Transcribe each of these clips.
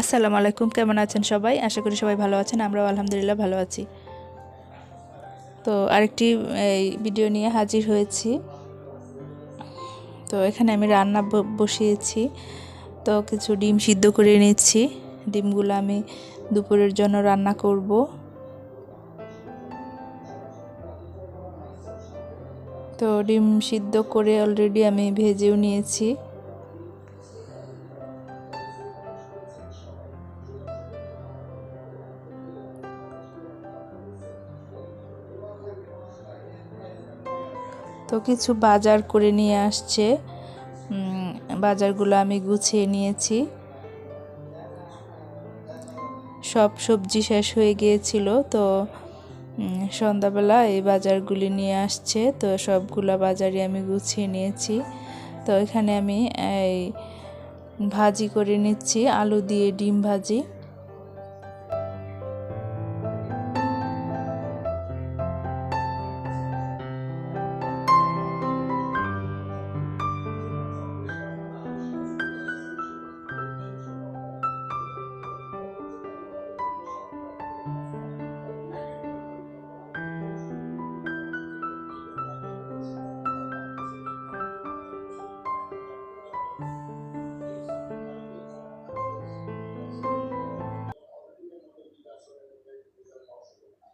আসসালামু আলাইকুম, কেমন আছেন সবাই? আশা করি সবাই ভালো আছেন, আমরাও আলহামদুলিল্লাহ ভালো আছি। তো আরেকটি, এই ভিডিও নিয়ে হাজির হয়েছি। তো এখানে আমি রান্না বসিয়েছি। তো কিছু ডিম সিদ্ধ করে নিচ্ছি ডিমগুলো আমি দুপুরের জন্য রান্না করব। তো ডিম সিদ্ধ করে অলরেডি আমি ভেজেও নিয়েছি। তো কিছু বাজার করে নিয়ে আসছে। বাজারগুলো আমি গুছিয়ে নিয়েছি। সব সবজি শেষ হয়ে গিয়েছিল তো সন্ধ্যাবেলা এই বাজারগুলি নিয়ে আসছে তো সবগুলা বাজারই আমি গুছিয়ে নিয়েছি। তো এখানে আমি এই ভাজি করে নিচ্ছি, আলু দিয়ে ডিম ভাজি।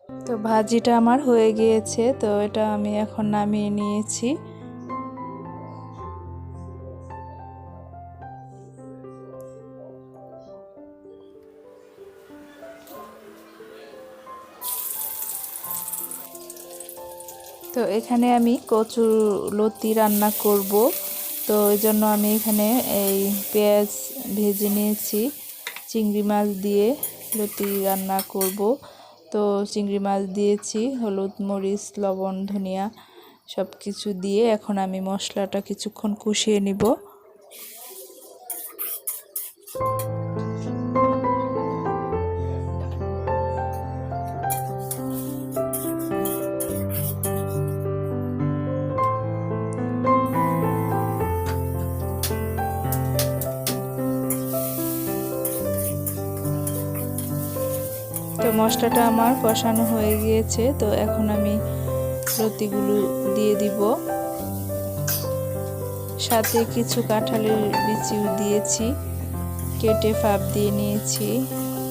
তো ভাজিটা আমার হয়ে গিয়েছে, তো এটা আমি এখন নামিয়ে নিয়েছি। তো এখানে আমি কচু লতি রান্না করব। তো এই জন্য আমি এখানে এই পেঁয়াজ ভেজে নিয়েছি, চিংড়ি মাছ দিয়ে লতি রান্না করব। তো চিংড়ি মাছ দিয়েছি, হলুদ, মরিচ, লবণ, ধনিয়া সব কিছু দিয়ে এখন আমি মশলাটা কিছুক্ষণ কষিয়ে নিব। তো মশলাটা আমার কষানো হয়ে গিয়েছে, তো এখন আমি রুটিগুলো দিয়ে দিব। সাথে কিছু কাঁঠালের বিচিও দিয়েছি, কেটে ফাপ দিয়ে নিয়েছি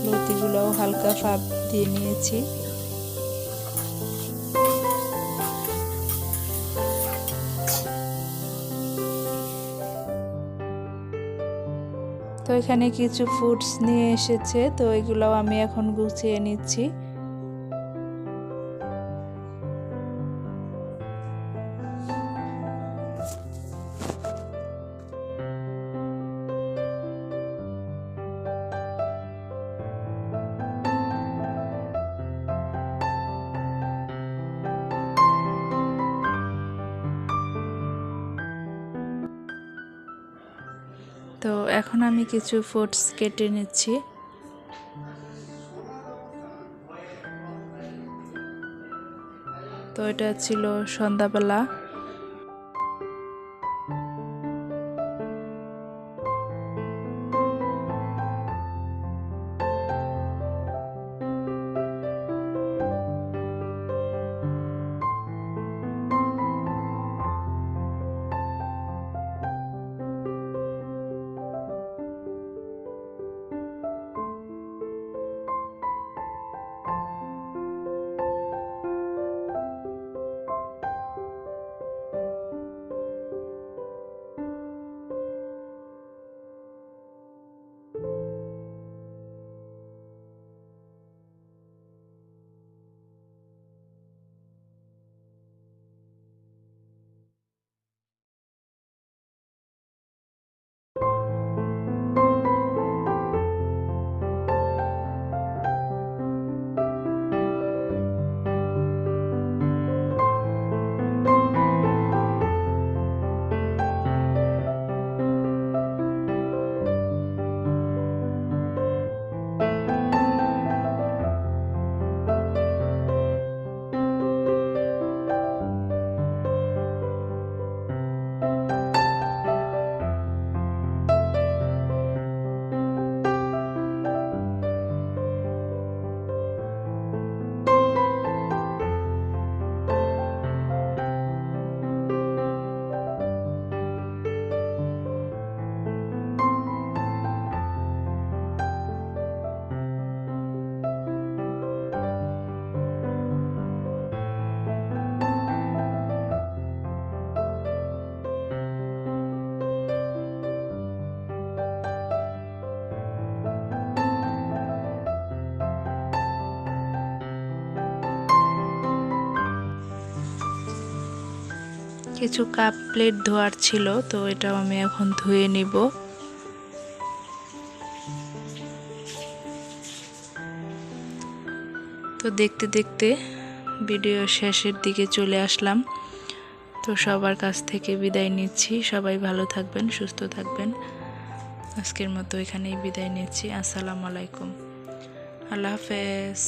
লতিগুলোও হালকা ফাপ দিয়ে নিয়েছি। তো এখানে কিছু ফুডস নিয়ে এসেছে তো এগুলোও আমি এখন গুছিয়ে নিচ্ছি। এখন আমি কিছু ফুডস কেটে নিচ্ছি। তো এটা ছিল সন্ধ্যাবেলা। কিছু কাপ প্লেট ধোয়ার ছিল, তো এটাও আমি এখন ধুয়ে নিব। তো দেখতে দেখতে ভিডিও শেষের দিকে চলে আসলাম। তো সবার কাছ থেকে বিদায় নিচ্ছি। সবাই ভালো থাকবেন, সুস্থ থাকবেন। আজকের মতো এখানেই বিদায় নিচ্ছি। আসসালামু আলাইকুম। আল্লাহ হাফেজ।